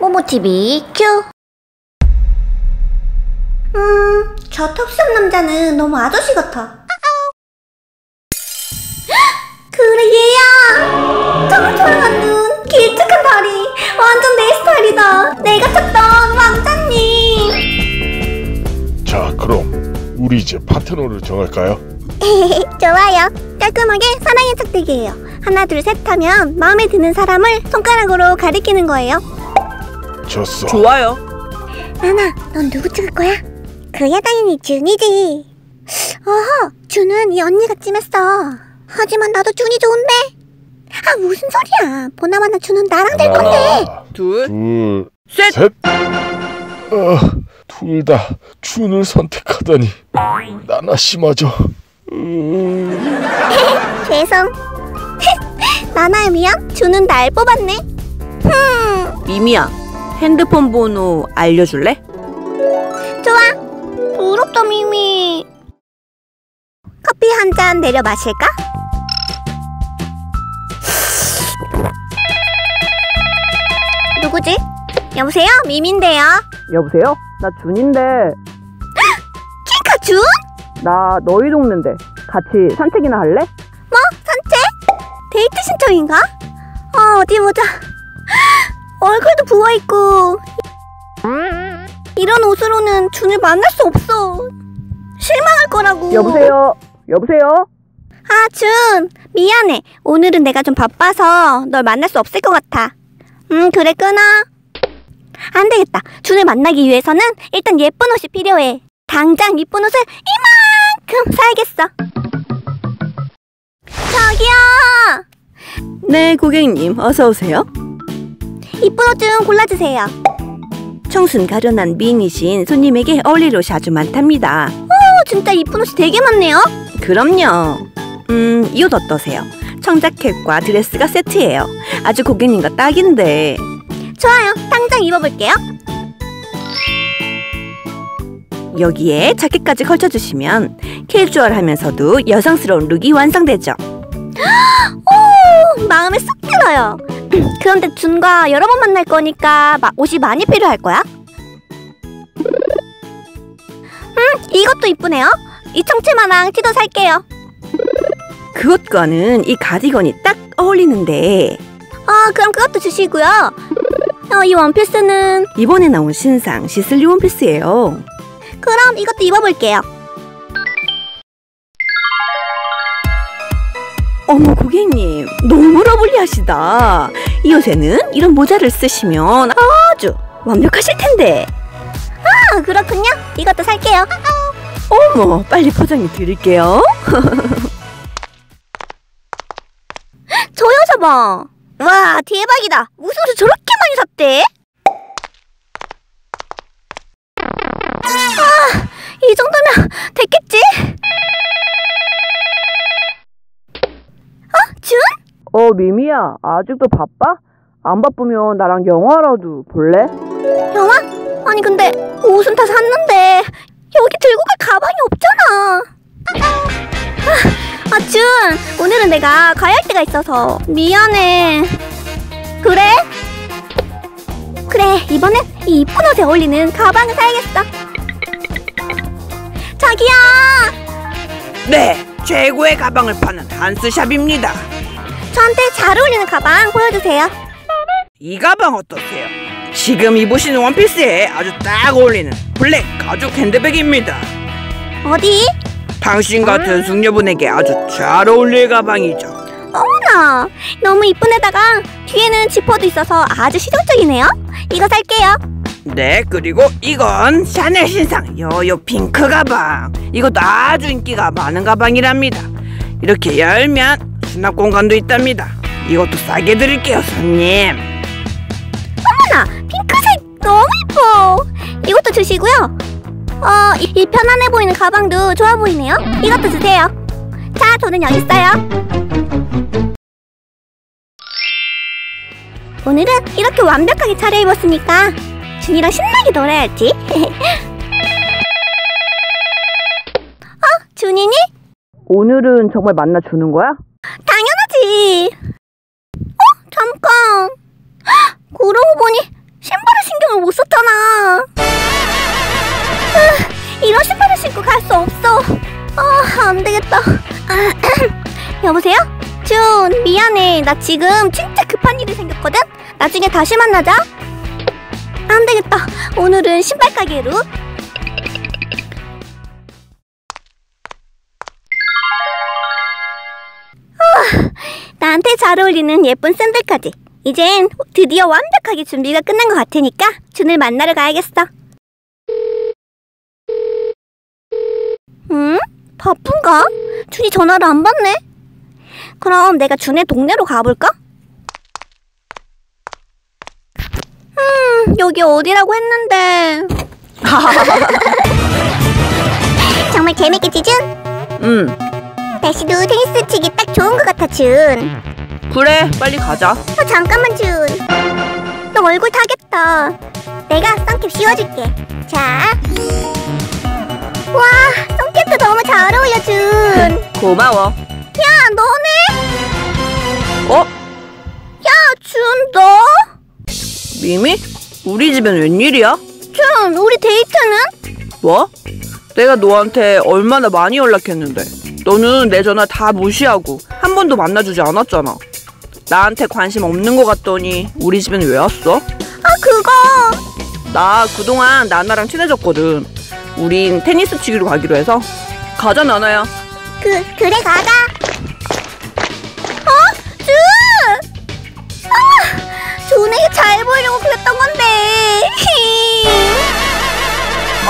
모모TV 큐! 음, 저 턱수염 남자는 너무 아저씨 같아. 그래, 얘야! 쩌글쩌글한 눈, 길쭉한 다리, 완전 내 스타일이다. 내가 찾던 왕자님! 자, 그럼 우리 이제 파트너를 정할까요? 좋아요. 깔끔하게 사랑의 짝대기예요. 하나, 둘, 셋 하면 마음에 드는 사람을 손가락으로 가리키는 거예요. 졌어. 좋아요. 나나, 넌 누구 찍을 거야? 그야 당연히 준이지. 어허, 준은 이 언니가 찜했어. 하지만 나도 준이 좋은데. 아 무슨 소리야? 보나마나 준은 나랑 될 건데. 하나, 둘, 둘, 셋. 셋. 어, 둘다 준을 선택하다니 나나 심하죠. 음, 죄송. 나나야 미안. 준은 날 뽑았네. 흠, 미미야, 핸드폰 번호 알려줄래? 좋아. 부럽다 미미. 커피 한 잔 내려 마실까? 누구지? 여보세요? 미미인데요. 여보세요? 나 준인데 킹카 준? 나 너희 동네인데 같이 산책이나 할래? 데이트 신청인가? 어, 어디 보자. 얼굴도 부어있고. 이런 옷으로는 준을 만날 수 없어. 실망할 거라고. 여보세요? 여보세요? 아, 준. 미안해. 오늘은 내가 좀 바빠서 널 만날 수 없을 것 같아. 음, 그래, 끊어. 안 되겠다. 준을 만나기 위해서는 일단 예쁜 옷이 필요해. 당장 이쁜 옷을 이만큼 사야겠어. 저기요! 네, 고객님, 어서 오세요. 이쁜 옷 좀 골라주세요. 청순 가련한 미인이신 손님에게 어울릴 옷이 아주 많답니다. 어, 진짜 이쁜 옷이 되게 많네요. 그럼요. 음, 이 옷 어떠세요? 청자켓과 드레스가 세트예요. 아주 고객님과 딱인데. 좋아요. 당장 입어볼게요. 여기에 자켓까지 걸쳐주시면 캐주얼하면서도 여성스러운 룩이 완성되죠. 오, 마음에 쏙 들어요. 그런데 준과 여러 번 만날 거니까 마- 옷이 많이 필요할 거야. 음, 이것도 이쁘네요. 이 청채마랑 티도 살게요. 그것과는 이 가디건이 딱 어울리는데 어, 그럼 그것도 주시고요. 어, 이 원피스는 이번에 나온 신상 시슬리 원피스예요. 그럼 이것도 입어볼게요. 어머 고객님 너무 러블리하시다. 이 옷에는 이런 모자를 쓰시면 아주 완벽하실 텐데. 아, 그렇군요. 이것도 살게요. 어머 빨리 포장해 드릴게요. 저 여자 봐. 와, 대박이다. 무슨 옷을 저렇게 많이 샀대? 아, 이 정도면 됐겠지? 어, 준? 어 미미야 아직도 바빠? 안 바쁘면 나랑 영화라도 볼래? 영화? 아니 근데 옷은 다 샀는데 여기 들고 갈 가방이 없잖아. 아, 아, 준, 오늘은 내가 가야 할 데가 있어서 미안해. 그래? 그래, 이번엔 이 이쁜 옷에 어울리는 가방을 사야겠어. 자기야, 네, 최고의 가방을 파는 한스샵입니다. 저한테 잘 어울리는 가방 보여주세요. 이 가방 어떠세요? 지금 입으시는 원피스에 아주 딱 어울리는 블랙 가죽 핸드백입니다. 어디? 당신 같은 숙녀분에게 아주 잘 어울릴 가방이죠. 어머나, 너무 이쁜데다가 뒤에는 지퍼도 있어서 아주 실용적이네요. 이거 살게요. 네, 그리고 이건 샤넬 신상 요요 핑크 가방. 이것도 아주 인기가 많은 가방이랍니다. 이렇게 열면 수납 공간도 있답니다. 이것도 싸게 드릴게요, 손님. 어머나 핑크색 너무 예뻐 이것도 주시고요 어, 이, 이 편안해 보이는 가방도 좋아 보이네요 이것도 주세요 자 저는 여기 있어요 오늘은 이렇게 완벽하게 차려입었으니까 준이랑 신나게 놀아야지 어? 준이니? 오늘은 정말 만나 주는 거야? 당연하지. 어? 잠깐. 그러고 보니 신발을 신경을 못 썼잖아. 으, 이런 신발을 신고 갈 수 없어. 아, 안 되겠다. 여보세요? 준, 미안해. 나 지금 진짜 급한 일이 생겼거든? 나중에 다시 만나자. 안 되겠다. 오늘은 신발 가게로 나한테 잘 어울리는 예쁜 샌들까지. 이젠 드디어 완벽하게 준비가 끝난 것 같으니까 준을 만나러 가야겠어. 응? 바쁜가? 준이 전화를 안 받네. 그럼 내가 준의 동네로 가볼까? 음, 여기 어디라고 했는데. 정말 재밌겠지, 준? 응. 날씨도 테니스 치기 딱 좋은 것 같아, 준. 그래, 빨리 가자. 어, 잠깐만, 준. 너 얼굴 타겠다. 내가 선캡 씌워줄게. 자. 와, 선캡도 너무 잘 어울려, 준. 고마워. 야, 너네? 어? 야, 준, 너? 미미? 우리 집엔 웬일이야? 준, 우리 데이트는? 뭐? 내가 너한테 얼마나 많이 연락했는데 너는 내 전화 다 무시하고 한 번도 만나주지 않았잖아. 나한테 관심 없는 것 같더니 우리 집엔 왜 왔어? 아, 그거. 나 그동안 나나랑 친해졌거든. 우린 테니스 치기로 가기로 해서 가자 나나야. 그, 그래, 가자. 어? 준! 아, 준에게 잘 보이려고 그랬던 건데.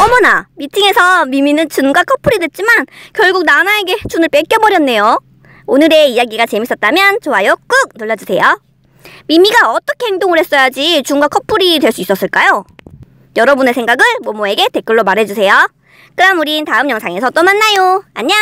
어머나, 미팅에서 미미는 준과 커플이 됐지만 결국 나나에게 준을 뺏겨버렸네요. 오늘의 이야기가 재밌었다면 좋아요 꾹 눌러주세요. 미미가 어떻게 행동을 했어야지 준과 커플이 될 수 있었을까요? 여러분의 생각을 모모에게 댓글로 말해주세요. 그럼 우린 다음 영상에서 또 만나요. 안녕!